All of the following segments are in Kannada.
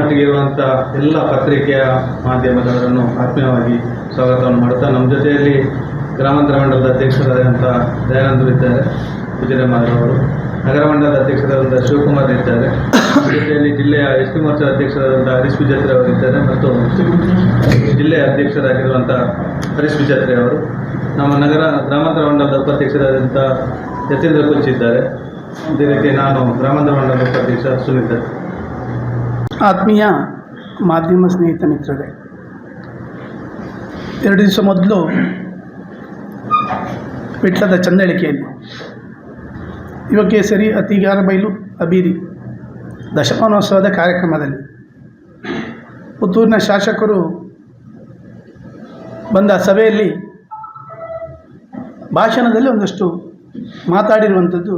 ಮಟ್ಟಿಗೆ ಇರುವಂಥ ಎಲ್ಲ ಪತ್ರಿಕೆಯ ಮಾಧ್ಯಮದವರನ್ನು ಆತ್ಮೀಯವಾಗಿ ಸ್ವಾಗತವನ್ನು ಮಾಡ್ತಾ ನಮ್ಮ ಜೊತೆಯಲ್ಲಿ ಗ್ರಾಮಾಂತರ ಮಂಡಲದ ಅಧ್ಯಕ್ಷರಾದಂಥ ದಯಾನಂದರು ಇದ್ದಾರೆ ಅವರು. ನಗರ ಮಂಡಲದ ಅಧ್ಯಕ್ಷರಾದಂಥ ಶಿವಕುಮಾರ್ ಇದ್ದಾರೆ. ಜೊತೆಯಲ್ಲಿ ಜಿಲ್ಲೆಯ ಎಸ್ ಟಿ ಮೋರ್ಚಾ ಅಧ್ಯಕ್ಷರಾದಂಥ ಹರೀಶ್ ವಿಜೇತ್ರಿ ಅವರಿದ್ದಾರೆ ಮತ್ತು ಜಿಲ್ಲೆಯ ಅಧ್ಯಕ್ಷರಾಗಿರುವಂಥ ಹರೀಶ್ ವಿಜೇತ್ರಿ ಅವರು. ನಮ್ಮ ನಗರ ಗ್ರಾಮಾಂತರ ಮಂಡಲದ ಉಪಾಧ್ಯಕ್ಷರಾದಂಥ ಯತೀಂದ್ರ ಕುಂಚಿದ್ದಾರೆ ಅದೇ ರೀತಿ ನಾನು ಗ್ರಾಮಾಂತರ ಮಂಡಲದ ಉಪಾಧ್ಯಕ್ಷ ಸುನೀತ್. ಆತ್ಮೀಯ ಮಾಧ್ಯಮ ಸ್ನೇಹಿತ ಮಿತ್ರರೇ, ಎರಡು ದಿವಸ ಮೊದಲು ವಿಟ್ಲದ ಚಂದಳಿಕೆಯಲ್ಲಿ ಯುವಕೇಸರಿ ಅತಿಗಾರ ಬೈಲು ಅಬೀರಿ ದಶಮಾನೋತ್ಸವದ ಕಾರ್ಯಕ್ರಮದಲ್ಲಿ ಪುತ್ತೂರಿನ ಶಾಸಕರು ಬಂದ ಸಭೆಯಲ್ಲಿ ಭಾಷಣದಲ್ಲಿ ಒಂದಷ್ಟು ಮಾತಾಡಿರುವಂಥದ್ದು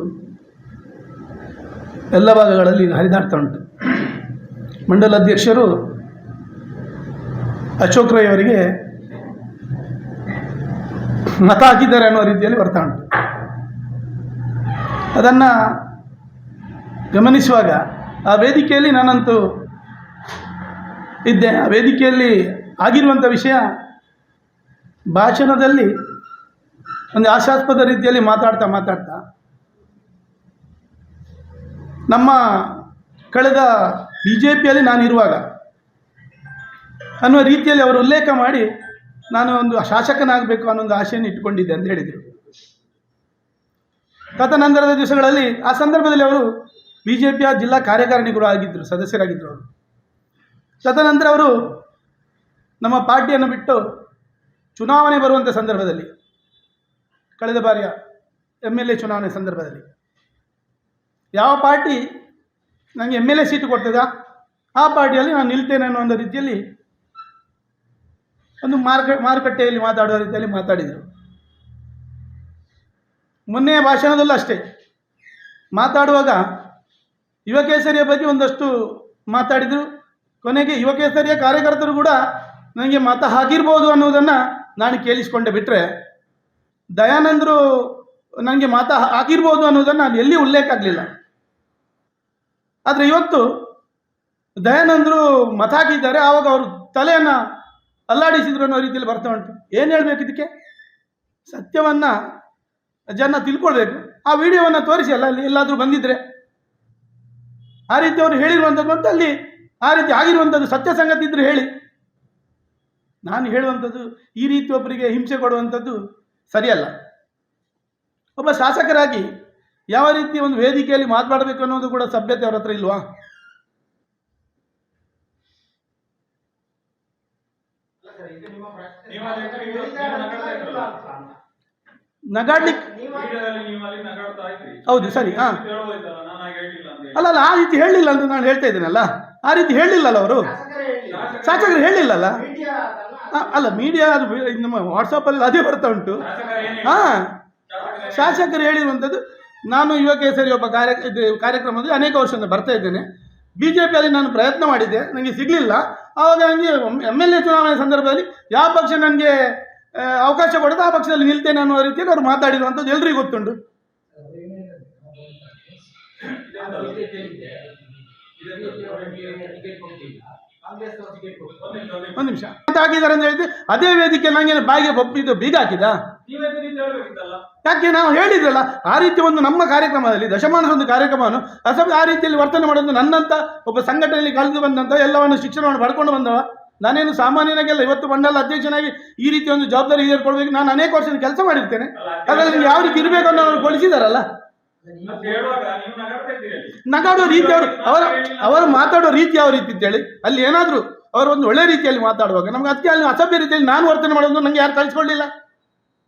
ಎಲ್ಲ ಭಾಗಗಳಲ್ಲಿ ಹರಿದಾಡ್ತಾ ಉಂಟು. ಮಂಡಲ ಅಧ್ಯಕ್ಷರು ಅಶೋಕ್ ರೈ ಅವರಿಗೆ ಮತ ಹಾಕಿದ್ದಾರೆ ಅನ್ನೋ ರೀತಿಯಲ್ಲಿ ಬರ್ತಾ ಉಂಟು. ಅದನ್ನು ಗಮನಿಸುವಾಗ ಆ ವೇದಿಕೆಯಲ್ಲಿ ನಾನಂತೂ ಇದ್ದೆ. ಆ ವೇದಿಕೆಯಲ್ಲಿ ಆಗಿರುವಂಥ ವಿಷಯ ಭಾಷಣದಲ್ಲಿ ಒಂದು ಆಶಾಸ್ಪದ ರೀತಿಯಲ್ಲಿ ಮಾತಾಡ್ತಾ ಮಾತಾಡ್ತಾ ನಮ್ಮ ಕಳೆದ ಬಿ ಜೆ ಪಿಯಲ್ಲಿ ನಾನಿರುವಾಗ ಅನ್ನುವ ರೀತಿಯಲ್ಲಿ ಅವರು ಉಲ್ಲೇಖ ಮಾಡಿ ನಾನು ಒಂದು ಶಾಸಕನಾಗಬೇಕು ಅನ್ನೋ ಒಂದು ಆಶೆಯನ್ನು ಇಟ್ಟುಕೊಂಡಿದ್ದೆ ಅಂತ ಹೇಳಿದರು. ತದನಂತರದ ದಿವಸಗಳಲ್ಲಿ ಆ ಸಂದರ್ಭದಲ್ಲಿ ಅವರು ಬಿ ಜೆ ಪಿಯ ಜಿಲ್ಲಾ ಕಾರ್ಯಕಾರಿಣಿಗಳು ಆಗಿದ್ದರು ಸದಸ್ಯರಾಗಿದ್ದರು ಅವರು. ತದನಂತರ ಅವರು ನಮ್ಮ ಪಾರ್ಟಿಯನ್ನು ಬಿಟ್ಟು ಚುನಾವಣೆ ಬರುವಂಥ ಸಂದರ್ಭದಲ್ಲಿ, ಕಳೆದ ಬಾರಿಯ ಎಂ ಎಲ್ ಎ ಚುನಾವಣೆ ಸಂದರ್ಭದಲ್ಲಿ ಯಾವ ಪಾರ್ಟಿ ನನಗೆ ಎಂ ಎಲ್ ಎ ಸೀಟು ಕೊಡ್ತದಾ ಆ ಪಾರ್ಟಿಯಲ್ಲಿ ನಾನು ನಿಲ್ತೇನೆ ಅನ್ನೋ ಒಂದು ರೀತಿಯಲ್ಲಿ ಒಂದು ಮಾರುಕ ಮಾರುಕಟ್ಟೆಯಲ್ಲಿ ಮಾತಾಡುವ ರೀತಿಯಲ್ಲಿ ಮಾತಾಡಿದರು. ಮೊನ್ನೆಯ ಭಾಷಣದಲ್ಲೂ ಅಷ್ಟೇ. ಮಾತಾಡುವಾಗ ಯುವ ಕೇಸರಿಯ ಬಗ್ಗೆ ಒಂದಷ್ಟು ಮಾತಾಡಿದರು. ಕೊನೆಗೆ ಯುವ ಕೇಸರಿಯ ಕಾರ್ಯಕರ್ತರು ಕೂಡ ನನಗೆ ಮತ ಹಾಕಿರ್ಬೋದು ಅನ್ನೋದನ್ನು ನಾನು ಕೇಳಿಸ್ಕೊಂಡೆ ಬಿಟ್ಟರೆ ದಯಾನಂದರು ನನಗೆ ಮತ ಹಾಕಿರ್ಬೋದು ಅನ್ನೋದನ್ನು ನಾನು ಎಲ್ಲಿ ಉಲ್ಲೇಖ ಆಗಲಿಲ್ಲ. ಆದರೆ ಇವತ್ತು ದಯಾನಂದರು ಮತ ಹಾಕಿದ್ದಾರೆ, ಆವಾಗ ಅವರು ತಲೆಯನ್ನು ಅಲ್ಲಾಡಿಸಿದ್ರು ಅನ್ನೋ ರೀತಿಯಲ್ಲಿ ಬರ್ತಾ ಉಂಟು. ಏನು ಹೇಳಬೇಕು ಇದಕ್ಕೆ? ಸತ್ಯವನ್ನು ಜನ ತಿಳ್ಕೊಳ್ಬೇಕು. ಆ ವಿಡಿಯೋವನ್ನು ತೋರಿಸಿ ಅಲ್ಲ, ಅಲ್ಲಿ ಎಲ್ಲಾದರೂ ಬಂದಿದ್ರೆ. ಆ ರೀತಿ ಅವರು ಹೇಳಿರುವಂಥದ್ದು ಮತ್ತು ಅಲ್ಲಿ ಆ ರೀತಿ ಆಗಿರುವಂಥದ್ದು ಸತ್ಯ ಸಂಗತಿ ಇದ್ರೆ ಹೇಳಿ. ನಾನು ಹೇಳುವಂಥದ್ದು ಈ ರೀತಿ ಒಬ್ಬರಿಗೆ ಹಿಂಸೆ ಕೊಡುವಂಥದ್ದು ಸರಿಯಲ್ಲ. ಒಬ್ಬ ಶಾಸಕರಾಗಿ ಯಾವ ರೀತಿ ಒಂದು ವೇದಿಕೆಯಲ್ಲಿ ಮಾತನಾಡಬೇಕು ಅನ್ನೋದು ಕೂಡ ಸಭ್ಯತೆ ಅವ್ರ ಹತ್ರ ಇಲ್ವಾ? ನಗಾಡ್ಲಿಕ್ಕೆ. ಹೌದು ಸರಿ ಹಾಂ. ಹೇಳಿಲ್ಲ ಅಲ್ಲ ಅಲ್ಲ ಆ ರೀತಿ ಹೇಳಲಿಲ್ಲ ಅಂತ ನಾನು ಹೇಳ್ತಾ ಇದ್ದೀನಲ್ಲ? ಆ ರೀತಿ ಹೇಳಿಲ್ಲಲ್ಲ ಅವರು? ಶಾಸಕರು ಹೇಳಿಲ್ಲಲ್ಲ? ಅಲ್ಲ ಮೀಡಿಯಾ ಅದು ವಾಟ್ಸಪ್ ನಮ್ಮ ವಾಟ್ಸಪ್ಪಲ್ಲಿ ಅದೇ ಬರ್ತಾ ಉಂಟು. ಹಾ. ಶಾಸಕರು ಹೇಳಿರುವಂಥದ್ದು ನಾನು ಯುವ ಕೇಸರಿ ಒಬ್ಬ ಕಾರ್ಯ ಕಾರ್ಯಕ್ರಮದಲ್ಲಿ ಅನೇಕ ವರ್ಷದಿಂದ ಬರ್ತಾ ಇದ್ದೇನೆ ಬಿ ಜೆ ಪಿಯಲ್ಲಿ ನಾನು ಪ್ರಯತ್ನ ಮಾಡಿದ್ದೆ ನನಗೆ ಸಿಗಲಿಲ್ಲ ಆವಾಗ ನನಗೆ ಎಂ ಎಲ್ ಎ ಚುನಾವಣೆ ಸಂದರ್ಭದಲ್ಲಿ ಯಾವ ಪಕ್ಷ ನನಗೆ ಅವಕಾಶ ಕೊಡೋದು ಆ ಪಕ್ಷದಲ್ಲಿ ನಿಲ್ತೇನೆ ಅನ್ನೋ ರೀತಿಯಲ್ಲಿ ಅವರು ಮಾತಾಡಿರುವಂಥದ್ದು ಎಲ್ರಿಗೂ ಗೊತ್ತುಂಟು ನಿಮಿಷ, ಒಂದ್ ನಿಮಿಷ. ಅಂತ ಹಾಕಿದ್ದಾರೆ ಅಂತ ಹೇಳಿದ್ರೆ ಅದೇ ವೇದಿಕೆ ನಂಗೆ ಬಾಯಿಗೆ ಬಪ್ಪಿದ್ದು ಇದು ಬೀಗ ಹಾಕಿದ ಯಾಕೆ ನಾವು ಹೇಳಿದ್ರಲ್ಲ ಆ ರೀತಿ ಒಂದು ನಮ್ಮ ಕಾರ್ಯಕ್ರಮದಲ್ಲಿ ದಶಮಾನದ ಒಂದು ಕಾರ್ಯಕ್ರಮವನ್ನು ಆ ರೀತಿಯಲ್ಲಿ ವರ್ತನೆ ಮಾಡೋದು ನನ್ನಂತ ಒಬ್ಬ ಸಂಘಟನೆಯಲ್ಲಿ ಕಳೆದು ಬಂದಂತ ಎಲ್ಲವನ್ನು ಶಿಕ್ಷಣವನ್ನು ಪಡ್ಕೊಂಡು ಬಂದವ. ನಾನೇನು ಸಾಮಾನ್ಯನಾಗೆಲ್ಲ ಇವತ್ತು ಮಂಡಲ ಅಧ್ಯಕ್ಷನಾಗಿ ಈ ರೀತಿ ಒಂದು ಜವಾಬ್ದಾರಿ ಹೀರ್ಕೊಳ್ಬೇಕು ನಾನು ಅನೇಕ ವರ್ಷದ ಕೆಲಸ ಮಾಡಿರ್ತೇನೆ. ಅದರಲ್ಲಿ ಯಾವ ರೀತಿ ಇರಬೇಕು ಅನ್ನೋ ಅವ್ರು ಅಂತ ನಗಾಡೋ ರೀತಿ ಅವರು ಅವರ ಅವರು ಮಾತಾಡೋ ರೀತಿ ಯಾವ ರೀತಿ ಅಂತೇಳಿ? ಅಲ್ಲಿ ಏನಾದರೂ ಅವರು ಒಂದು ಒಳ್ಳೆ ರೀತಿಯಲ್ಲಿ ಮಾತಾಡುವಾಗ ನಮ್ಗೆ ಅದಕ್ಕೆ ಅಲ್ಲಿ ಅಸಭ್ಯ ರೀತಿಯಲ್ಲಿ ನಾನು ವರ್ತನೆ ಮಾಡೋದು ನಂಗೆ ಯಾರು ಕಳಿಸ್ಕೊಳ್ಳಿಲ್ಲ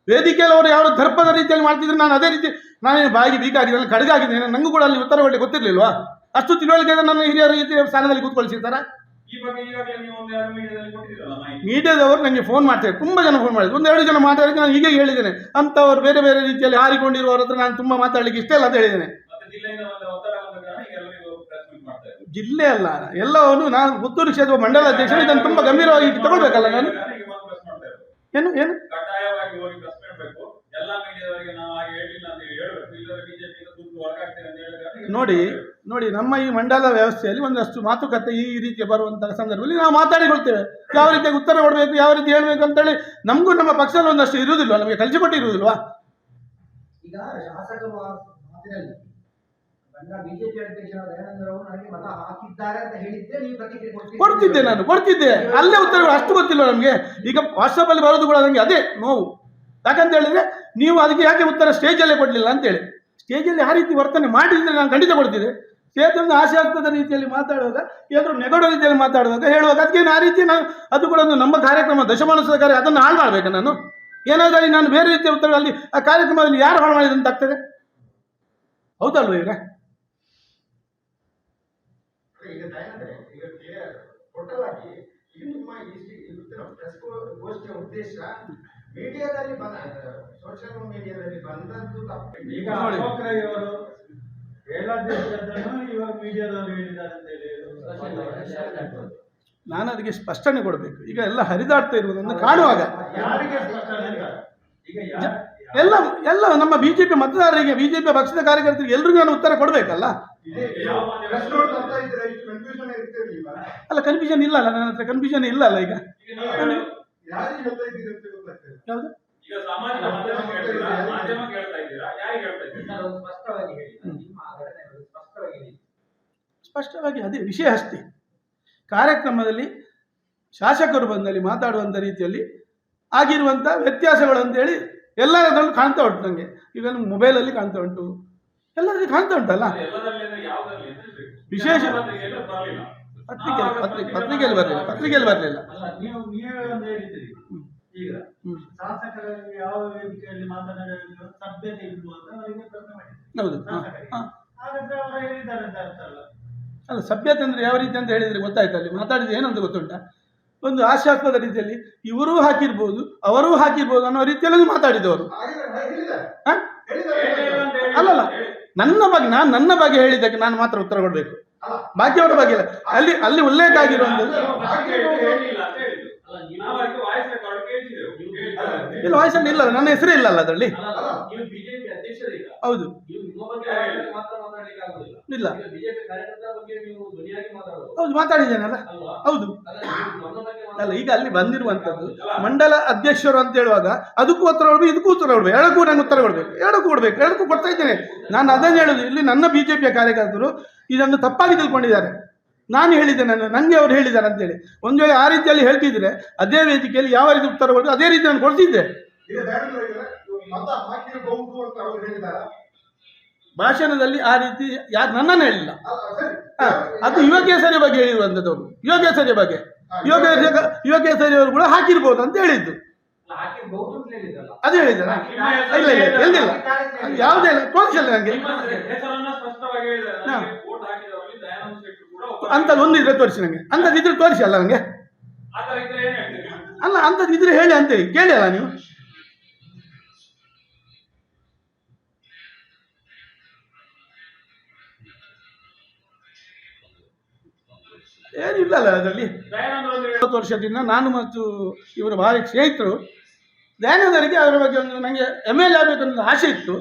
ವೇದಿಕೆಯಲ್ಲಿ ಅವರು ಯಾವ ದರ್ಪದ ರೀತಿಯಲ್ಲಿ ಮಾಡ್ತಿದ್ರು ನಾನು ಅದೇ ರೀತಿ ನಾನು ಬಾಯಿಗೆ ಬೀಕಾಗಿದ್ದೇನೆ ಕಡಗಾಗಿದ್ದೇನೆ ನಂಗೂ ನನಗೂ ಕೂಡ ಅಲ್ಲಿ ಉತ್ತರ ಒಳ್ಳೆ ಗೊತ್ತಿರಲಿಲ್ವಾ? ಅಷ್ಟು ತಿಳುವಳಿಕೆ ನನ್ನ ಹಿರಿಯರ ರೀತಿ ಸ್ಥಾನದಲ್ಲಿ ಕೂತ್ಕೊಳ್ಸಿರ್ತಾರ? ಮೀಡಿಯಾದವರು ನನಗೆ ಫೋನ್ ಮಾಡ್ತಾರೆ ತುಂಬ ಜನ ಫೋನ್ ಮಾಡಿದ್ರು. ಒಂದು ಎರಡು ಜನ ಮಾತಾಡಿದ್ರೆ ನಾನು ಹೀಗೆ ಹೇಳಿದ್ದೇನೆ. ಅಂಥವ್ರು ಬೇರೆ ಬೇರೆ ರೀತಿಯಲ್ಲಿ ಹಾರಿಕೊಂಡಿರುವವ್ರ ಹತ್ರ ನಾನು ತುಂಬ ಮಾತಾಡಲಿಕ್ಕೆ ಇಷ್ಟ ಇಲ್ಲ ಅಂತ ಹೇಳಿದ್ದೇನೆ. ಜಿಲ್ಲೆ ಅಲ್ಲ ಎಲ್ಲವನ್ನು ನಾನು ಪುತ್ತೂರು ಕ್ಷೇತ್ರ ಮಂಡಲ ಅಧ್ಯಕ್ಷರು ಇದನ್ನು ತುಂಬ ಗಂಭೀರವಾಗಿ ತಗೊಳ್ಬೇಕಲ್ಲ ನಾನು. ಏನು ಏನು? ನೋಡಿ ನೋಡಿ ನಮ್ಮ ಈ ಮಂಡಲ ವ್ಯವಸ್ಥೆಯಲ್ಲಿ ಒಂದಷ್ಟು ಮಾತುಕತೆ ಈ ರೀತಿ ಬರುವಂತಹ ಸಂದರ್ಭದಲ್ಲಿ ನಾವು ಮಾತಾಡಿಕೊಳ್ತೇವೆ. ಯಾವ ರೀತಿಯಾಗಿ ಉತ್ತರ ಕೊಡಬೇಕು ಯಾವ ರೀತಿ ಹೇಳಬೇಕು ಅಂತೇಳಿ ನಮಗೂ ನಮ್ಮ ಪಕ್ಷದಲ್ಲಿ ಒಂದಷ್ಟು ಇರುವುದಿಲ್ವಾ? ನಮಗೆ ಕಲಿಸಿಕೊಟ್ಟಿರುವುದಿಲ್ವಾ? ಈಗ ಮಾತಿನಲ್ಲಿ ಕೊಡ್ತಿದ್ದೆ ನಾನು ಕೊಡ್ತಿದ್ದೆ. ಅಲ್ಲೇ ಉತ್ತರಗಳು ಅಷ್ಟು ಗೊತ್ತಿಲ್ಲ ನಮಗೆ. ಈಗ ವಾಟ್ಸಪ್ ಅಲ್ಲಿ ಬರೋದು ಕೂಡ ನಮಗೆ ಅದೇ ನೋವು. ಯಾಕಂತ ಹೇಳಿದ್ರೆ ನೀವು ಅದಕ್ಕೆ ಯಾಕೆ ಉತ್ತರ ಸ್ಟೇಜಲ್ಲೇ ಕೊಡಲಿಲ್ಲ ಅಂತೇಳಿ. ಸ್ಟೇಜಲ್ಲಿ ಆ ರೀತಿ ವರ್ತನೆ ಮಾಡಿದ್ರೆ ನಾನು ಖಂಡಿತ ಕೊಡ್ತಿದ್ದೆ. ಒಂದು ಆಶಾಸ್ಪದ ರೀತಿಯಲ್ಲಿ ಮಾತಾಡುವಾಗ ಏನಾದರೂ ನೆಗಡೋ ರೀತಿಯಲ್ಲಿ ಮಾತಾಡುವಾಗ ಹೇಳುವಾಗ ಅದಕ್ಕೆ ಆ ರೀತಿ ನಾನು ಅದು ಕೂಡ ಒಂದು ನಮ್ಮ ಕಾರ್ಯಕ್ರಮ ದಶಮಾನಸದ ಕಾರ್ಯ ಅದನ್ನು ಹಾಳು ಮಾಡಬೇಕು ನಾನು. ಏನಾದರೂ ನಾನು ಬೇರೆ ರೀತಿಯ ಉತ್ತರಗಳಲ್ಲಿ ಆ ಕಾರ್ಯಕ್ರಮದಲ್ಲಿ ಯಾರು ಹಾಳು ಮಾಡಿದಂತ ಆಗ್ತದೆ? ಹೌದಲ್ವ ಈಗ ಉದ್ದೇಶ ಮೀಡಿಯಾದಲ್ಲಿ ಬಂದ ಸೋಷಿಯಲ್ ಮೀಡಿಯಾದಲ್ಲಿ ಬಂದದ್ದು ತಪ್ಪು. ಈಗ ನಾನು ಅದಕ್ಕೆ ಸ್ಪಷ್ಟನೆ ಕೊಡಬೇಕು. ಈಗ ಎಲ್ಲ ಹರಿದಾಡ್ತಾ ಇರುವುದನ್ನು ಕಾಣುವಾಗ. ಯಾರಿಗೆ ಸ್ಪಷ್ಟನೆ ಇಲ್ಲ? ಈಗ ಯಾ- ಎಲ್ಲ ಎಲ್ಲ ನಮ್ಮ ಬಿಜೆಪಿ ಮತದಾರರಿಗೆ ಬಿಜೆಪಿ ಪಕ್ಷದ ಕಾರ್ಯಕರ್ತರಿಗೆ ಎಲ್ರಿಗೂ ನಾನು ಉತ್ತರ ಕೊಡಬೇಕಲ್ಲ? ಅಲ್ಲ ಕನ್ಫ್ಯೂಷನ್ ಇಲ್ಲ ಅಲ್ಲ ನನ್ನ ಹತ್ರ ಕನ್ಫ್ಯೂಷನ್ ಇಲ್ಲ ಅಲ್ಲ ಈಗ ಯಾವುದು ಈಗ ಸಾಮಾಜಿಕ ಮಾಧ್ಯಮ ಕೇಳ್ತೀರಾ ಮಾಧ್ಯಮ ಕೇಳ್ತಾ ಇದ್ದೀರಾ ಯಾರಿಗೆ ಹೇಳ್ತಾ ಇದ್ದೀರಾ ಸರ್, ಒಂದು ಸ್ಪಷ್ಟವಾಗಿ ಹೇಳಿ ನಿಮ್ಮ ಘಟನೆಗಳು ಸ್ಪಷ್ಟವಾಗಿ ಹೇಳಿ ಸ್ಪಷ್ಟವಾಗಿ ಅದೇ ವಿಷಯ ಅಷ್ಟೇ. ಕಾರ್ಯಕ್ರಮದಲ್ಲಿ ಶಾಸಕರು ಬಂದಲ್ಲಿ ಮಾತಾಡುವಂಥ ರೀತಿಯಲ್ಲಿ ಆಗಿರುವಂಥ ವ್ಯತ್ಯಾಸಗಳು ಅಂತೇಳಿ ಎಲ್ಲರದಲ್ಲೂ ಕಾಣ್ತಾ ಉಂಟು ನನಗೆ ಈಗ ಮೊಬೈಲಲ್ಲಿ ಕಾಣ್ತಾ ಉಂಟು. ಎಲ್ಲರಲ್ಲಿ ಕಾಣ್ತಾ ಉಂಟಲ್ಲ? ವಿಶೇಷ- ಪತ್ರಿಕೆಯಲ್ಲಿ ಬರಲಿಲ್ಲ ಪತ್ರಿಕೆ ಪತ್ರಿಕೆ ಪತ್ರಿಕೆಯಲ್ಲಿ ಬರಲಿಲ್ಲ ಪತ್ರಿಕೆಯಲ್ಲಿ ಬರಲಿಲ್ಲ. ಈಗ ಹ್ಮ್. ಶಾಸಕರಲ್ಲಿ ಯಾವ ವೇದಿಕೆಯಲ್ಲಿ ಮಾತನಾಡಲು ಸಭ್ಯತೆ ಇಲ್ವೋ ಅಂತ ಅವರಿಗೆ ಪ್ರಶ್ನೆ ಮಾಡಿದ್ರು. ಹೌದು. ಹಾಗಾದ್ರೆ ಅವರು ಹೇಳಿದ್ದಾರೆ ಅಂತ ಅಲ್ಲ ಸಭ್ಯತೆ ಅಂದರೆ ಯಾವ ರೀತಿ ಅಂತ ಹೇಳಿದರೆ ಗೊತ್ತಾಯ್ತು ಅಲ್ಲಿ ಮಾತಾಡಿದ ಏನಂತ ಗೊತ್ತುಂಟ? ಒಂದು ಹಾಸ್ಯಾಸ್ಪದ ರೀತಿಯಲ್ಲಿ ಇವರೂ ಹಾಕಿರ್ಬೋದು, ಅವರೂ ಹಾಕಿರ್ಬೋದು ಅನ್ನೋ ರೀತಿಯಲ್ಲಿ ಮಾತಾಡಿದವರು. ಅಲ್ಲಲ್ಲ, ನನ್ನ ಬಗ್ಗೆ, ನಾನು ನನ್ನ ಬಗ್ಗೆ ಹೇಳಿದ್ದಕ್ಕೆ ನಾನು ಮಾತ್ರ ಉತ್ತರ ಕೊಡಬೇಕು. ಬಾಕಿಯವರ ಬಗ್ಗೆ ಇಲ್ಲ. ಅಲ್ಲಿ ಅಲ್ಲಿ ಉಲ್ಲೇಖ ಆಗಿರುವಂಥದ್ದು. ಇಲ್ಲ ವಾಯ್ಸಲ್ಲಿ ಇಲ್ಲ, ನನ್ನ ಹೆಸರೇ ಇಲ್ಲ ಅಲ್ಲ ಅದರಲ್ಲಿ ಹೌದು. ಇಲ್ಲ. ಹೌದು ಮಾತಾಡಿದ್ದೇನಲ್ಲ ಹೌದು. ಅಲ್ಲ. ಈಗ ಅಲ್ಲಿ ಬಂದಿರುವಂಥದ್ದು ಮಂಡಲ ಅಧ್ಯಕ್ಷರು ಅಂತ ಹೇಳುವಾಗ ಅದಕ್ಕೂ ಉತ್ತರ ಕೊಡ್ಬೇಕು ಇದಕ್ಕೂ ಉತ್ತರ ಕೊಡ್ಬೇಕು ಎರಡಕ್ಕೂ ನಂಗೆ ಉತ್ತರ ಕೊಡ್ಬೇಕು ಎರಡಕ್ಕೂ ಕೊಡ್ಬೇಕು ಎರಡಕ್ಕೂ ಕೊಡ್ತಾ ಇದ್ದೇನೆ. ನಾನು ಅದನ್ನು ಹೇಳುದು ಇಲ್ಲಿ ನನ್ನ ಬಿಜೆಪಿಯ ಕಾರ್ಯಕರ್ತರು ಇದನ್ನು ತಪ್ಪಾಗಿ ತಿಳ್ಕೊಂಡಿದ್ದಾರೆ. ನಾನು ಹೇಳಿದ್ದೆ ನಾನು ನನಗೆ ಅವ್ರು ಹೇಳಿದ್ದಾರೆ ಅಂತೇಳಿ ಒಂದು ವೇಳೆ ಆ ರೀತಿಯಲ್ಲಿ ಹೇಳ್ತಿದ್ರೆ ಅದೇ ವೇದಿಕೆಯಲ್ಲಿ ಯಾವ ರೀತಿ ಉತ್ತರ ಕೊಡಬೇಕು ಅದೇ ರೀತಿ ನಾನು ಕೊಡ್ತಿದ್ದೆ. ಮತ ಹಾಕಿರಬಹುದು ಅಂತ ಅವರು ಹೇಳಿದಾರ ಭಾಷಣದಲ್ಲಿ ಆ ರೀತಿ ಯಾರು ನನ್ನನ್ನು ಹೇಳಿಲ್ಲ. ಅದು ಯುವಕೇಸರಿ ಬಗ್ಗೆ ಹೇಳಿರುವಂಥದ್ದು ಅವರು. ಕೇಸರಿ ಬಗ್ಗೆ. ಯೋಗೇಶ ಯೋಗೇಶ್ವರಿ ಅವರು ಕೂಡ ಹಾಕಿರ್ಬೋದು ಅಂತ ಹೇಳಿದ್ದು. ಅದು ಹೇಳಿದ್ದಾರ ಇಲ್ಲ ಇಲ್ಲ. ಎಲ್ಲಿಲ್ಲ ಅದು ಯಾವುದೇ ಇಲ್ಲ ತೋರಿಸಲ್ಲ ನನಗೆ ನಿಮ್ಮ ಒಂದು ಒಂದಿದ್ರೆ ತೋರಿಸಿ ನನಗೆ ಅಂಥದ್ದು ಇದ್ರೆ ತೋರಿಸಿ ಅಲ್ಲ ನನಗೆ ಆ ಇದ್ರೆ ಏನ್ ಹೇಳ್ತೀರಿ? ಅಲ್ಲ ಅಂಥದ್ದು ಇದ್ರೆ ಹೇಳಿ ಅಂತೇಳಿ ಕೇಳಿ ಅಲ್ಲ ನೀವು. ಏನಿಲ್ಲ ಅಲ್ಲ ಅದರಲ್ಲಿ. ಇಪ್ಪತ್ತು ವರ್ಷದಿಂದ ನಾನು ಮತ್ತು ಇವರು ಭಾರಿ ಸ್ನೇಹಿತರು, ದಯಾನಂದರಿಗೆ ಅದರ ಬಗ್ಗೆ ಒಂದು ನನಗೆ ಎಂ ಎಲ್ ಎ ಆಗಬೇಕನ್ನೋದು ಆಸೆ ಇತ್ತು.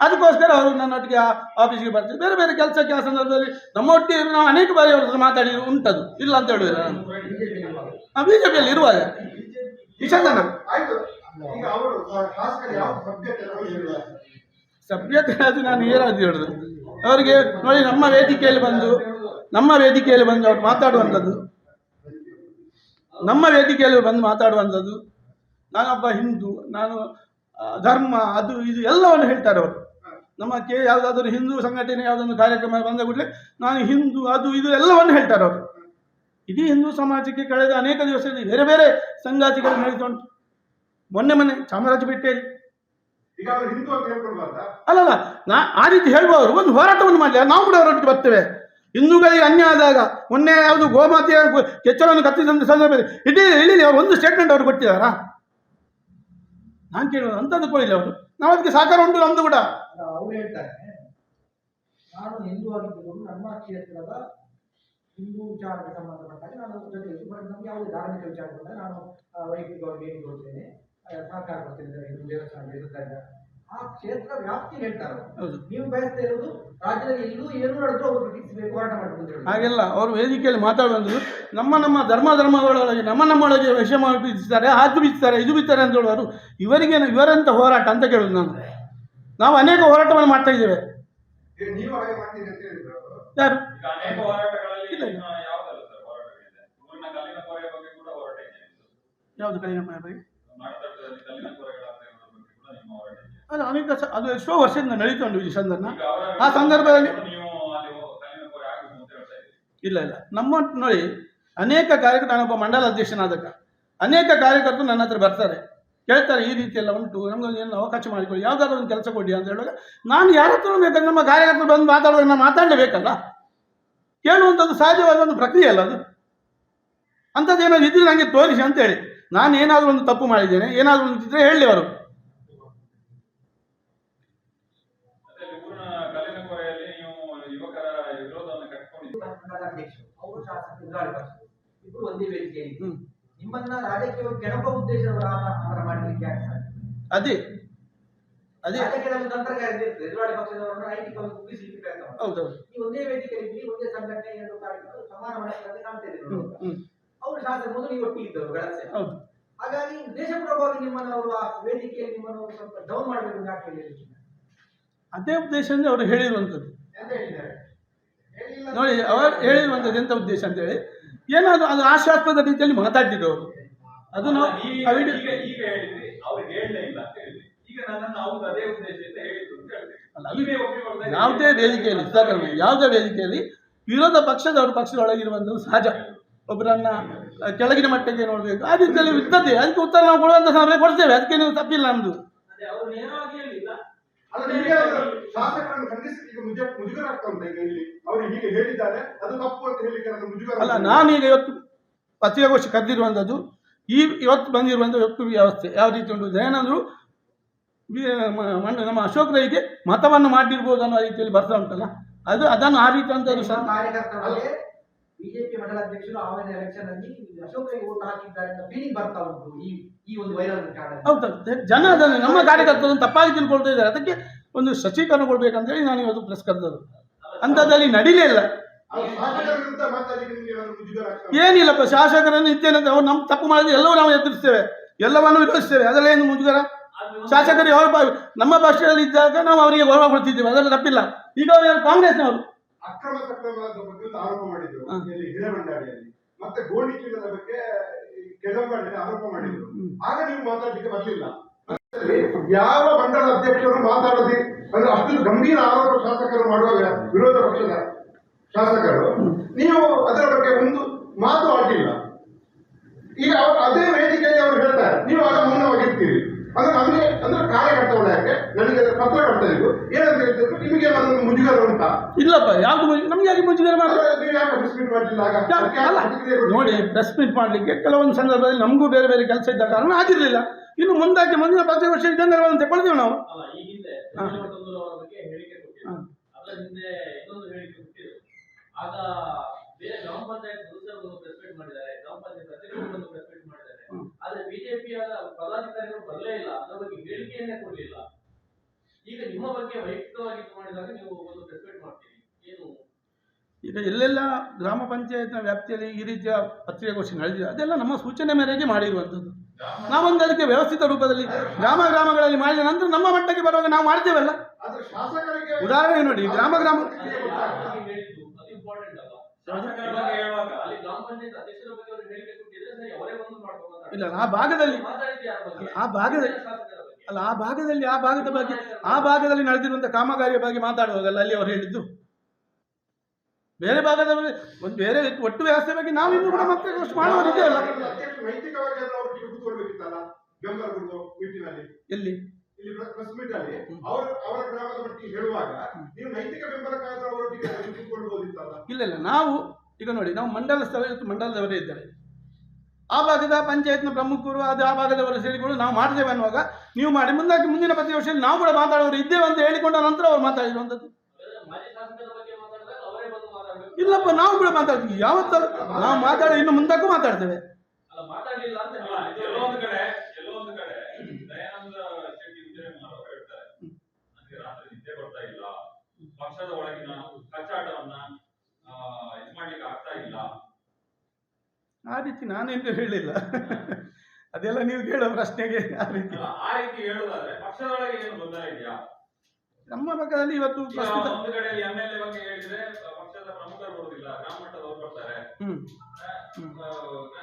ಅದಕ್ಕೋಸ್ಕರ ಅವರು ನನ್ನೊಟ್ಟಿಗೆ ಆಫೀಸ್ಗೆ ಬರ್ತಾರೆ ಬೇರೆ ಬೇರೆ ಕೆಲಸಕ್ಕೆ ಆ ಸಂದರ್ಭದಲ್ಲಿ ನಮ್ಮೊಟ್ಟಿಗೆ ನಾವು ಅನೇಕ ಬಾರಿ ಅವ್ರ ಹತ್ರ ಮಾತಾಡಿ ಉಂಟದು. ಇಲ್ಲ ಅಂತ ಹೇಳಿದ್ರೆ ನಾನು. ಬಿ ಜೆ ಪಿಯಲ್ಲಿ ಇರುವಾಗ. ಸಭ್ಯತೆ ಅದು ನಾನು ಏನಾದ್ರು ಹೇಳಿದ್ರು ಅವರಿಗೆ ನೋಡಿ ನಮ್ಮ ವೇದಿಕೆಯಲ್ಲಿ ಬಂದು ನಮ್ಮ ವೇದಿಕೆಯಲ್ಲಿ ಬಂದು ಅವ್ರು ಮಾತಾಡುವಂಥದ್ದು. ನಮ್ಮ ವೇದಿಕೆಯಲ್ಲಿ ಬಂದು ಮಾತಾಡುವಂಥದ್ದು. ನಾನೊಬ್ಬ ಹಿಂದೂ ನಾನು ಧರ್ಮ ಅದು ಇದು ಎಲ್ಲವನ್ನು ಹೇಳ್ತಾರೆ ಅವರು. ನಮ್ಮ ಕೆ ಯಾವುದಾದ್ರೂ ಹಿಂದೂ ಸಂಘಟನೆ ಯಾವುದೊಂದು ಕಾರ್ಯಕ್ರಮ ಬಂದ ಕೂಡಲೇ ನಾನು ಹಿಂದೂ ಅದು ಇದು ಎಲ್ಲವನ್ನು ಹೇಳ್ತಾರೆ ಅವರು. ಇಡೀ ಹಿಂದೂ ಸಮಾಜಕ್ಕೆ ಕಳೆದ ಅನೇಕ ದಿವಸದಲ್ಲಿ ಬೇರೆ ಬೇರೆ ಸಂಗಾತಿಗಳು ನಡೀತಾ ಉಂಟು ಮೊನ್ನೆ ಚಾಮರಾಜಪೇಟೆಯಲ್ಲಿ ಹಿಂದೂ ಅಂತ ಹೇಳ್ಕೊಳ್ಬಾರ್ದಾ? ಅಲ್ಲಲ್ಲ ನಾ ಆ ರೀತಿ ಹೇಳುವವರು ಒಂದು ಹೋರಾಟವನ್ನು ಮಾಡಲಿ ನಾವು ಕೂಡ ಅವರೊಟ್ಟಿಗೆ ಬರ್ತೇವೆ. ಹಿಂದೂಗಳಿಗೆ ಅನ್ಯಾಯ ಆದಾಗ ಮೊನ್ನೆ ಯಾವುದು ಗೋಮಾತೆಯ ಕೆಚ್ಚಲನ್ನು ಕತ್ತಿದಂತ ಸಂದರ್ಭದಲ್ಲಿ ಇಡೀ ಇಡೀ ಅವರು ಒಂದು ಸ್ಟೇಟ್ಮೆಂಟ್ ಅವರು ಕೊಟ್ಟಿದ್ದಾರಾ? ನಾನು ಕೇಳೋದು ಅಂತ ಅಂದ್ಕೊಳ್ಳಿಲ್ಲ ಅವರು. ನಾವು ಅದಕ್ಕೆ ಸಹಕಾರ ಉಂಟು ನಮ್ದು ಕೂಡ. ಅವ್ರು ಹೇಳ್ತಾರೆ. ನಾನು ಹಿಂದೂ ಆಗಿದ್ದರು ನಮ್ಮ ಕ್ಷೇತ್ರದ ಹಿಂದೂ ವಿಚಾರಕ್ಕೆ ಸಂಬಂಧಪಟ್ಟಾಗ ನಾನು ಜೊತೆ ಇದ್ದು, but ನಮ್ಗೆ ಯಾವುದೇ ಧಾರ್ಮಿಕ ವಿಚಾರ ನಾನು ವೈಯಕ್ತಿಕವಾಗಿ ಭೇಟಿ ಕೊಡ್ತೇನೆ. ಸಹಕಾರ ಕೊಡ್ತೇನೆ. ಹಿಂದೂ ದೇವಸ್ಥಾನ ಇರುತ್ತಾರೆ ಆ ಕ್ಷೇತ್ರ ವ್ಯಾಪ್ತಿ ಹೇಳ್ತಾರೆ ನೀವು ಬಯಸ್ತಾ ಇರೋದು ರಾಜ್ಯದಲ್ಲಿ ಎಲ್ಲೂ ಏನು ನಡೆದ್ರು ಅವರು ಪ್ರತಿಕ್ರಿಯಿಸಬೇಕು ಹೋರಾಟ ಮಾಡಬೇಕು ಅಂತ ಹಾಗೆಲ್ಲ ಅವರು ವೇದಿಕೆಯಲ್ಲಿ ಮಾತಾಡುವಂಥದ್ದು ನಮ್ಮ ನಮ್ಮ ಧರ್ಮ ಧರ್ಮಗಳೊಳಗೆ ನಮ್ಮ ನಮ್ಮೊಳಗೆ ವಿಷಯ ಬಿಚ್ತಾರೆ ಅದು ಬಿಚ್ತಾರೆ ಇದು ಬಿತ್ತಾರೆ ಅಂತ ಹೇಳುವರು. ಇವರಿಗೆ ಇವರಂತ ಹೋರಾಟ ಅಂತ ಕೇಳೋದು ನಾನು. ನಾವು ಅನೇಕ ಹೋರಾಟವನ್ನು ಮಾಡ್ತಾ ಇದ್ದೇವೆ. ಯಾರು? ಯಾವುದು ಅನೇಕ ಹೋರಾಟಗಳಲ್ಲಿ ಅದು ಅನೇಕ ಅದು ಎಷ್ಟೋ ವರ್ಷದಿಂದ ನಡೀತು ಈ ಸಂದರ್ಭ. ಆ ಸಂದರ್ಭದಲ್ಲಿ ಅಂತ ಇಲ್ಲ ಇಲ್ಲ. ನಮ್ಮ ನೋಡಿ ಅನೇಕ ಕಾರ್ಯಕರ್ತರು ನಾನೊಬ್ಬ ಮಂಡಲ ಅಧ್ಯಕ್ಷನಾದಾಗ ಅನೇಕ ಕಾರ್ಯಕರ್ತರು ನನ್ನ ಹತ್ರ ಬರ್ತಾರೆ. ಕೇಳ್ತಾರೆ ಈ ರೀತಿ ಎಲ್ಲ ಉಂಟು ನಮ್ಗೆ ಏನು ಅವಕಾಶ ಮಾಡಿಕೊಳ್ಳಿ ಯಾವುದಾದ್ರು ಒಂದು ಕೆಲಸ ಕೊಡಿ ಅಂತ ಹೇಳುವಾಗ ನಾನು ಯಾರ ಹತ್ರ ಬೇಕಾದ್ರೆ ನಮ್ಮ ಕಾರ್ಯಕರ್ತರು ಬಂದು ಮಾತಾಡುವಾಗ ನಾನು ಮಾತಾಡಲೇಬೇಕಲ್ಲ? ಕೇಳುವಂಥದ್ದು ಸಹಜವಾದ ಒಂದು ಪ್ರಕ್ರಿಯೆ ಅಲ್ಲ ಅದು. ಅಂಥದ್ದು ಏನಾದ್ರು ಇದ್ರೆ ನನಗೆ ತೋರಿಸಿ ಅಂತೇಳಿ. ನಾನು ಏನಾದರೂ ಒಂದು ತಪ್ಪು ಮಾಡಿದ್ದೇನೆ ಏನಾದರೂ ಒಂದು ಇದ್ದರೆ ಹೇಳಿ ಅವರು ಮತ್ತೆ ಅಲ್ಲಿ ಊರಿನ ಕಲ್ಲಿನ ಕೊರೆಯಲ್ಲಿ ನೀವು ಯುವಕರ ವಿರೋಧವನ್ನು ಕಟ್ಕೊಂಡಿದ್ದೀರಿ ಅಧ್ಯಕ್ಷರು ಅವರು ಪಕ್ಷ ಇಬ್ಬರು ಒಂದೇ ವೇದಿಕೆಯಲ್ಲಿ. ನಿಮ್ಮನ್ನ ರಾಜಕೀಯ ಕೆಣಕುವ ಉದ್ದೇಶದವರ ಆಹಾರ ಮಾಡಲಿಕ್ಕೆ ಯಾಕೆ ಅದೇ. ಅದೇ. ರಾಜಕೀಯದ ಒಂದು ತಂತ್ರಗಾರಿಕೆ ಇರ್ತದೆ ಎದುರಾಳಿ ಪಕ್ಷದವರನ್ನು ನೈತಿಕವಾಗಿ ಕುಗ್ಗಿಸಲಿಕ್ಕೆ ಪ್ರಯತ್ನ ಮಾಡ್ತಾರೆ. ಹೌದೌದು. ಈ ಒಂದೇ ವೇದಿಕೆಯಲ್ಲಿ ಒಂದೇ ಸಂಘಟನೆ ಎರಡು ಕಾರ್ಯಕ್ರಮ ಸಮಾನ ಮನಸ್ಸಿನಲ್ಲಿ ಕಾಣ್ತಾ ಇದ್ದೀರಿ ಹ್ಞೂ ನೋಡುವಾಗ. ಹ್ಞೂ ಅವರು ಶಾಸಕ ಮೊದಲು ಒಟ್ಟಿಗೆ ಇದ್ದವರು ಗಳಸೆ ಹೌದು. ಹಾಗಾಗಿ ದೇಶಪ್ರಭವಾಗಿ ನಿಮ್ಮನ್ನು ಅವರು ಆ ವೇದಿಕೆಯಲ್ಲಿ ನಿಮ್ಮನ್ನು ಸ್ವಲ್ಪ ಡೌನ್ ಮಾಡಬೇಕು ಅಂತ ಹೇಳಿದ್ರು? ಅದೇ ಉದ್ದೇಶದಿಂದ ಅವರು ಹೇಳಿರುವಂಥದ್ದು. ಎಂತ ಹೇಳಿದ್ದಾರೆ? ನೋಡಿ ಅವರು ಹೇಳಿರುವಂಥದ್ದು ಎಂಥ ಉದ್ದೇಶ ಅಂತೇಳಿ. ಏನಾದರೂ ಅದು ಆಶಾಸ್ಪದ ರೀತಿಯಲ್ಲಿ ಮಾತಾಡ್ತಿದ್ರು. ಅವರು ಅದು ನಾವು ಅಂತ ಅಂತ ಯಾವುದೇ ವೇದಿಕೆಯಲ್ಲಿ ಯಾವುದೇ ವೇದಿಕೆಯಲ್ಲಿ ವಿರೋಧ ಪಕ್ಷದವರು ಪಕ್ಷದೊಳಗಿರುವಂಥದ್ದು ಸಹಜ. ಒಬ್ಬರನ್ನ ಕೆಳಗಿನ ಮಟ್ಟಕ್ಕೆ ನೋಡಬೇಕು. ಆ ರೀತಿಯಲ್ಲಿ ಇದ್ದದ್ದೇ. ಅದಕ್ಕೆ ಉತ್ತರ ನಾವು ಕೊಡುವಂಥ ಸಮಯ ಕೊಡ್ತೇವೆ. ಅದಕ್ಕೆ ನೀವು ತಪ್ಪಿಲ್ಲ ನಮ್ಮದು ಅಲ್ಲ ಮುಜ ಮುಜುಗರ ಆಗ್ತಾ ಉಂಟು ಈಗ ಇಲ್ಲಿ. ಅವರು ಹೀಗೆ ಹೇಳಿದ್ದಾರೆ. ಅದು ತಪ್ಪು ಅಂತ ಹೇಳಿಕ್ಕೆ ನನಗೆ ಮುಜುಗರ ಅಲ್ಲ ನಾನೀಗ ಇವತ್ತು ಪತ್ರಿಕಾಗೋಷ್ಠಿ ಕರೆದಿರುವಂಥದ್ದು ಈ ಇವತ್ತು ಬಂದಿರುವಂಥ ಇವತ್ತು ವ್ಯವಸ್ಥೆ ಯಾವ ರೀತಿ ಉಂಟು ಏನಾದ್ರು ನಮ್ಮ ಅಶೋಕ್ ರೈಗೆ ಮತವನ್ನು ಮಾಡಿರ್ಬೋದು ಅನ್ನೋ ರೀತಿಯಲ್ಲಿ ಬರ್ತಾ ಉಂಟಲ್ಲ? ಅದು ಅದನ್ನು ಆ ರೀತಿ ಅಂತ ಸರ್ ಬಿಜೆಪಿ ಮಂಡಲ ಅಧ್ಯಕ್ಷರು ಆಮೇಲೆ ಎಲೆಕ್ಷನ್ ಅಲ್ಲಿ ಅಶೋಕ್ ಓಟ್ ಹಾಕಿದ್ದಾರೆ ಅಂತ ಫೀಲಿಂಗ್ ಬರ್ತಾ ಉಂಟು ಈ ಈ ಒಂದು ವೈರಲ್ ಕಾರಣ. ಹೌದು ಜನ ಅದನ್ನು ನಮ್ಮ ಕಾರ್ಯಕರ್ತರನ್ನು ತಪ್ಪಾಗಿ ತಿಳ್ಕೊಳ್ತಾ ಇದ್ದಾರೆ. ಅದಕ್ಕೆ ಒಂದು ಶಶೀಕರಣ ಕೊಡ್ಬೇಕಂತೇಳಿ ನಾನು ಇವತ್ತು ಪ್ರೆಸ್ ಕರೆದರು ಅಂಥದ್ದಲ್ಲಿ ನಡೀಲೇ ಇಲ್ಲ? ಏನಿಲ್ಲಪ್ಪ ಶಾಸಕರನ್ನು ಇದ್ದೇನೆ ಅವ್ರು ನಮ್ಮ ತಪ್ಪು ಮಾಡಿದ್ರೆ ಎಲ್ಲವೂ ನಾವು ಎದುರಿಸ್ತೇವೆ. ಎಲ್ಲವನ್ನು ವಿರೋಧಿಸ್ತೇವೆ. ಅದರಲ್ಲಿ ಏನು ಮುಜುಗರ? ಶಾಸಕರು ಯಾವ ನಮ್ಮ ಭಾಷೆಯಲ್ಲಿ ಇದ್ದಾಗ ನಾವು ಅವರಿಗೆ ಗೌರವ ಕೊಡ್ತಿದ್ದೇವೆ. ಅದರಲ್ಲಿ ತಪ್ಪಿಲ್ಲ. ಈಗ ಅವರು ಯಾರು ಕಾಂಗ್ರೆಸ್ನವರು? ಅಕ್ರಮ ಸಕ್ರಮದ ಬಗ್ಗೆ ಒಂದು ಆರೋಪ ಮಾಡಿದ್ರು. ಇಲ್ಲಿ ಮತ್ತೆ ಗೋಣಿ ಚೀಲದ ಬಗ್ಗೆ ಕೆಳಂಬಾಡಿಯಲ್ಲಿ ಆರೋಪ ಮಾಡಿದ್ರು. ಆಗ ನೀವು ಮಾತಾಡ್ಲಿಕ್ಕೆ ಬರಲಿಲ್ಲ. ಯಾವ ಮಂಡಲ ಅಧ್ಯಕ್ಷರು ಮಾತಾಡದೆ ಅಂದ್ರೆ ಅಷ್ಟು ಗಂಭೀರ ಆರೋಪ ಶಾಸಕರು ಮಾಡುವಾಗ ವಿರೋಧ ಪಕ್ಷದ ಶಾಸಕರು ನೀವು ಅದರ ಬಗ್ಗೆ ಒಂದು ಮಾತು ಆಡಲಿಲ್ಲ ಈಗ ಅದೇ ವೇದಿಕೆಯಲ್ಲಿ ಅವರು ಹೇಳ್ತಾರೆ. ನೀವು ಆಗ ಅಂದ್ರೆ ನಮಗೆ ಅಂದ್ರೆ ಕಾರ್ಯಕರ್ತ ಯಾಕೆ? ನನಗೆ ಪತ್ರಕರ್ತರಿಗೂ ಏನಂತ ಹೇಳ್ತಿದ್ರು? ನಿಮಗೆ ಒಂದು ಮುಜುಗರ ಅಂತ ಇಲ್ಲಪ್ಪ ಯಾವ್ದು ನಮ್ಗೆ ಯಾಕೆ ಮುಜುಗರ ಅಲ್ಲ? ನೋಡಿ ಪ್ರೆಸ್ ಮೀಟ್ ಮಾಡಲಿಕ್ಕೆ ಕೆಲವೊಂದು ಸಂದರ್ಭದಲ್ಲಿ ನಮಗೂ ಬೇರೆ ಬೇರೆ ಕೆಲಸ ಇದ್ದ ಕಾರಣ ಆಗಿರಲಿಲ್ಲ. ಇನ್ನು ಮುಂದಾಗಿ ಮುಂದಿನ ಪತ್ರ ವರ್ಷ ಇದ್ದಂಗೆ ತಗೊಳ್ತೀವಿ ನಾವು. ಆಗ ಬೇರೆ ಗ್ರಾಮ ಪಂಚಾಯತ್ ಸದಸ್ಯರು ಪ್ರೆಸ್ ಮೀಟ್ ಮಾಡಿದ್ದಾರೆ. ಗ್ರಾಮ ಪಂಚಾಯತ್ ಅಧ್ಯಕ್ಷರು ಪ್ರೆಸ್. ಆದ್ರೆ ಬಿಜೆಪಿಯ ಪದಾಧಿಕಾರಿಗಳು ಬರಲೇ ಇಲ್ಲ. ಅದರ ಬಗ್ಗೆ ಹೇಳಿಕೆಯನ್ನೇ ಕೊಡಲಿಲ್ಲ. ಈಗ ನಿಮ್ಮ ಬಗ್ಗೆ ವೈಯಕ್ತಿಕವಾಗಿ ಇದು ಮಾಡಿದಾಗ ನೀವು ಒಂದು ಪ್ರೆಸ್ ಮಾಡ್ತೀರಿ. ಏನು? ಈಗ ಎಲ್ಲೆಲ್ಲ ಗ್ರಾಮ ಪಂಚಾಯತ್ನ ವ್ಯಾಪ್ತಿಯಲ್ಲಿ ಈ ರೀತಿಯ ಪತ್ರಿಕಾಗೋಷ್ಠಿ ನಡೆದಿದೆ ಅದೆಲ್ಲ ನಮ್ಮ ಸೂಚನೆ ಮೇರೆಗೆ ಮಾಡಿರುವಂಥದ್ದು. ನಾವೊಂದು ಅದಕ್ಕೆ ವ್ಯವಸ್ಥಿತ ರೂಪದಲ್ಲಿ ಗ್ರಾಮ ಗ್ರಾಮಗಳಲ್ಲಿ ಮಾಡಿದ ನಂತರ ನಮ್ಮ ಮಟ್ಟಕ್ಕೆ ಬರುವಾಗ ನಾವು ಮಾಡ್ತೇವಲ್ಲ? ಉದಾಹರಣೆ ನೋಡಿ ಗ್ರಾಮ ಗ್ರಾಮ ಶಾಸಕರ ಬಗ್ಗೆ ಹೇಳುವಾಗ ಅಲ್ಲಿ ಗ್ರಾಮ ಪಂಚಾಯತ್ ಅಧ್ಯಕ್ಷರ ಬಗ್ಗೆ ಅವರು ಹೇಳಿಕೆ ಕೊಟ್ಟಿದ್ರೆ ಸರಿ ಅವರೇ ಒಂದು ಮಾಡ್ಕೊಂಡು ಇಲ್ಲ ಆ ಭಾಗದಲ್ಲಿ ಆ ಭಾಗದಲ್ಲಿ ಅಲ್ಲ ಆ ಭಾಗದಲ್ಲಿ ಆ ಭಾಗದ ಬಗ್ಗೆ ಆ ಭಾಗದಲ್ಲಿ ನಡೆದಿರುವಂಥ ಕಾಮಗಾರಿಯ ಬಗ್ಗೆ ಮಾತಾಡುವಾಗಲ್ಲ ಅಲ್ಲಿ ಅವರು ಹೇಳಿದ್ದು. ಬೇರೆ ಭಾಗದ ಒಂದು ಬೇರೆ ಒಟ್ಟು ವ್ಯವಸ್ಥೆ ಬಗ್ಗೆ ನಾವು ಇನ್ನೂ ಕೂಡ ಮತ್ತೆ ಮೀಟಿನಲ್ಲಿ ಎಲ್ಲಿ? ಇಲ್ಲಿ ಇಲ್ಲ ಇಲ್ಲ ನಾವು ಈಗ ನೋಡಿ ನಾವು ಮಂಡಲ ಸ್ಥಳ ಮಂಡಲದವರೇ ಇದ್ದಾರೆ. ಆ ಭಾಗದ ಪಂಚಾಯತ್ನ ಪ್ರಮುಖರು, ಅದು ಆ ಭಾಗದವರು ಸೇರಿಕೊಂಡು ನಾವು ಮಾಡ್ತೇವೆ ಅನ್ನುವಾಗ ನೀವು ಮಾಡಿ. ಮುಂದಾಗಿ ಮುಂದಿನ ಪ್ರತಿ ವರ್ಷದಲ್ಲಿ ನಾವು ಕೂಡ ಮಾತಾಡೋರು ಇದ್ದೇವೆ ಅಂತ ಹೇಳಿಕೊಂಡ ನಂತರ ಅವ್ರು ಮಾತಾಡಿರುವಂಥದ್ದು. ಇಲ್ಲಪ್ಪ, ನಾವು ಕೂಡ ಮಾತಾಡ್ತೀವಿ. ಯಾವತ್ತಾರು ನಾವು ಮಾತಾಡಿ, ಇನ್ನು ಮುಂದಕ್ಕೂ ಮಾತಾಡ್ತೇವೆ ಅಲ್ಲ ಮಾತಾಡ್ಲಿಲ್ಲ ಅಂತ ಅಲ್ಲ, ಕೆಲವೊಂದು ಕಡೆ ಕೆಲವೊಂದು ಕಡೆ ದಯಾನಂದ ಶೆಟ್ಟಿ ವಿಜಯಕುಮಾರ್ ಅವರು ಹೇಳ್ತಾರೆ ಆ ರೀತಿ ನಾನೆಂದು ಹೇಳಿಲ್ಲ. ಅದೆಲ್ಲ ನೀವು ಕೇಳೋ ಪ್ರಶ್ನೆಗೆ ಆ ರೀತಿ. ಆ ರೀತಿ ಹೇಳೋದಾದ್ರೆ ಪಕ್ಷದೊಳಗೆ ಏನು ಗೊಂದಲ ಇದೆಯಾ? ನಮ್ಮ ಪಕ್ಕದಲ್ಲಿ ಇವತ್ತು ಪ್ರಸ್ತುತ ಒಂದು ಕಡೆ ಎಂ ಎಲ್ ಎ ಬಗ್ಗೆ ಹೇಳಿದ್ರೆ ಪಕ್ಷದ ಪ್ರಮುಖರು ಬರುವುದಿಲ್ಲ ಗ್ರಾಮ ಮಟ್ಟದವರು ಬರ್ತಾರೆ. ಹ್ಮ್. ಆ,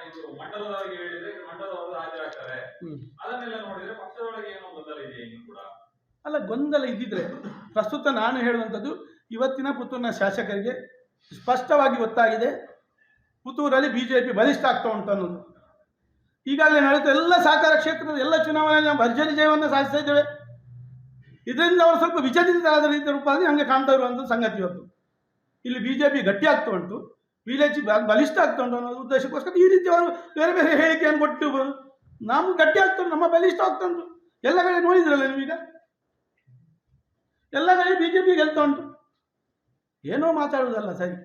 ಇದು ಮಂಡಲದವರಿಗೆ ಹೇಳಿದ್ರೆ ಮಂಡಲದವರು ಹಾಜರಾಗ್ತಾರೆ. ಹ್ಮ್. ಅದನ್ನೆಲ್ಲ ನೋಡಿದ್ರೆ ಪಕ್ಷದೊಳಗೆ ಏನೋ ಗೊಂದಲ ಇದೆಯಾ ಇನ್ನು ಕೂಡ? ಅಲ್ಲ ಗೊಂದಲ ಇದ್ದಿದ್ರೆ ಪ್ರಸ್ತುತ ನಾನು ಹೇಳುವಂಥದ್ದು ಇವತ್ತಿನ ಪುತ್ತೂರಿನ ಶಾಸಕರಿಗೆ ಸ್ಪಷ್ಟವಾಗಿ ಗೊತ್ತಾಗಿದೆ. ಪುತ್ತೂರಲ್ಲಿ ಬಿ ಜೆ ಪಿ ಬಲಿಷ್ಠ ಆಗ್ತಾ ಉಂಟು ಅನ್ನೋದು. ಈಗಾಗಲೇ ನಡೆದ ಎಲ್ಲ ಸಹಕಾರ ಕ್ಷೇತ್ರದ ಎಲ್ಲ ಚುನಾವಣೆಯಲ್ಲಿ ನಾವು ಭರ್ಜರಿ ಜಯವನ್ನು ಸಾಧಿಸ್ತಾ ಇದ್ದೇವೆ. ಇದರಿಂದ ಅವರು ಸ್ವಲ್ಪ ವಿಚಲಿತರಾದ ರೀತಿಯ ರೂಪದಲ್ಲಿ ಹಂಗೆ ಕಾಣ್ತಾ ಇರುವಂಥ ಸಂಗತಿ ಇವತ್ತು. ಇಲ್ಲಿ ಬಿ ಜೆ ಪಿ ಗಟ್ಟಿ ಆಗ್ತಾ ಉಂಟು ಬಿ ಜೆ ಪಿ ಬಲಿಷ್ಠ ಆಗ್ತಾ ಉಂಟು ಅನ್ನೋ ಉದ್ದೇಶಕ್ಕೋಸ್ಕರ ಈ ರೀತಿ ಅವರು ಬೇರೆ ಬೇರೆ ಹೇಳಿಕೆಯನ್ನು ಕೊಟ್ಟು ನಮ್ಮ ಗಟ್ಟಿ ಆಗ್ತಾ ನಮ್ಮ ಬಲಿಷ್ಠ ಆಗ್ತಾ ಉಂಟು. ಎಲ್ಲ ಕಡೆ ನೋಡಿದ್ರಲ್ಲ ನೀವೀಗ? ಎಲ್ಲ ಕಡೆ ಬಿ ಜೆ ಪಿ ಗೆಲ್ತಾ ಉಂಟು. ಏನೋ ಮಾತಾಡುವುದಲ್ಲ ಸರಿ.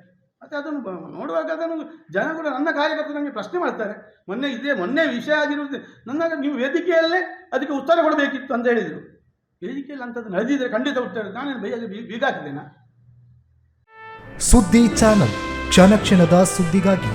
ಮತ್ತು ಅದನ್ನು ನೋಡುವಾಗ ಅದನ್ನು ಜನ ಕೂಡ ನನ್ನ ಕಾರ್ಯಕರ್ತರು ನನಗೆ ಪ್ರಶ್ನೆ ಮಾಡ್ತಾರೆ. ಮೊನ್ನೆ ಇದೇ, ಮೊನ್ನೆ ವಿಷಯ ಆಗಿರುವುದು, ನನ್ನ ನೀವು ವೇದಿಕೆಯಲ್ಲೇ ಅದಕ್ಕೆ ಉತ್ತರ ಕೊಡಬೇಕಿತ್ತು ಅಂತ ಹೇಳಿದರು. ವೇದಿಕೆಯಲ್ಲಿ ಅಂಥದ್ದು ನಡೆದಿದ್ರೆ ಖಂಡಿತ ಉತ್ತರ ನಾನೇನು ಬೈಯ ಬೀಗ ಹಾಕಿದ್ದೇನಾ ಸುದ್ದಿ ಚಾನಲ್, ಕ್ಷಣ ಕ್ಷಣದ ಸುದ್ದಿಗಾಗಿ.